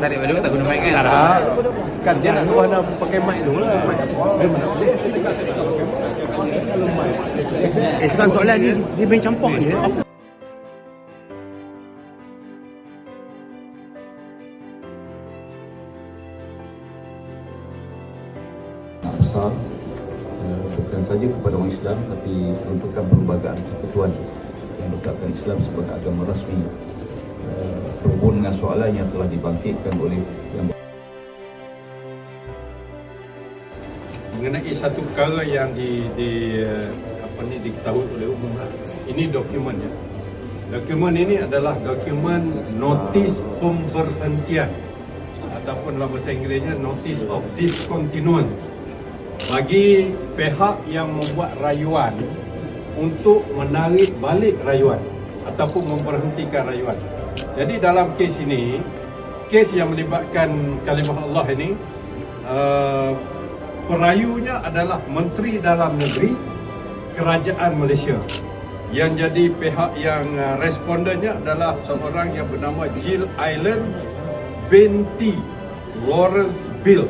tarik balik tak guna mic kan? Ah, kan dia nak suruh anda pakai mic dulu lah. Dia mana boleh saya cakap saya nak pakai mic. Kalau mic. Eh sekarang soalan ni dia main campak je. Apa? sangat besar eh, bukan saja kepada orang Islam tapi peruntukan perlembagaan persekutuan yang letakkan Islam sebagai agama rasmi berhubung dengan soalan yang telah dibangkitkan oleh yang mengenai satu perkara yang di, di eh, apa ni diketahui oleh umum lah. Ini dokumennya. Dokumen ini adalah dokumen notis pemberhentian ataupun dalam bahasa Inggerisnya notice of discontinuance bagi pihak yang membuat rayuan untuk menarik balik rayuan ataupun memberhentikan rayuan. Jadi dalam kes ini, kes yang melibatkan kalimah Allah ini uh, perayunya adalah Menteri Dalam Negeri Kerajaan Malaysia. Yang jadi pihak yang uh, respondennya adalah seorang yang bernama Jill Island binti Lawrence Bill,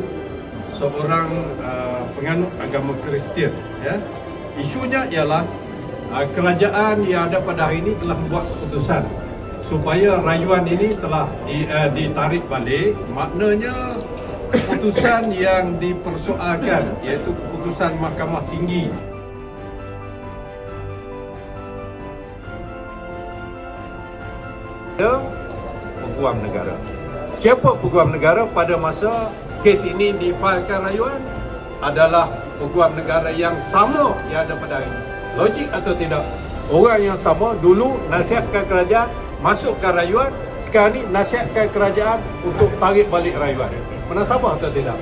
seorang uh, penganut agama Kristian. Ya. Isunya ialah kerajaan yang ada pada hari ini telah membuat keputusan supaya rayuan ini telah di, uh, ditarik balik. Maknanya keputusan yang dipersoalkan iaitu keputusan Mahkamah Tinggi dia peguam negara. Siapa peguam negara pada masa kes ini difailkan rayuan adalah peguam negara yang sama yang ada pada hari ini. Logik atau tidak? Orang yang sama dulu nasihatkan kerajaan masukkan rayuan, sekarang ni nasihatkan kerajaan untuk tarik balik rayuan. Menasabah atau tidak?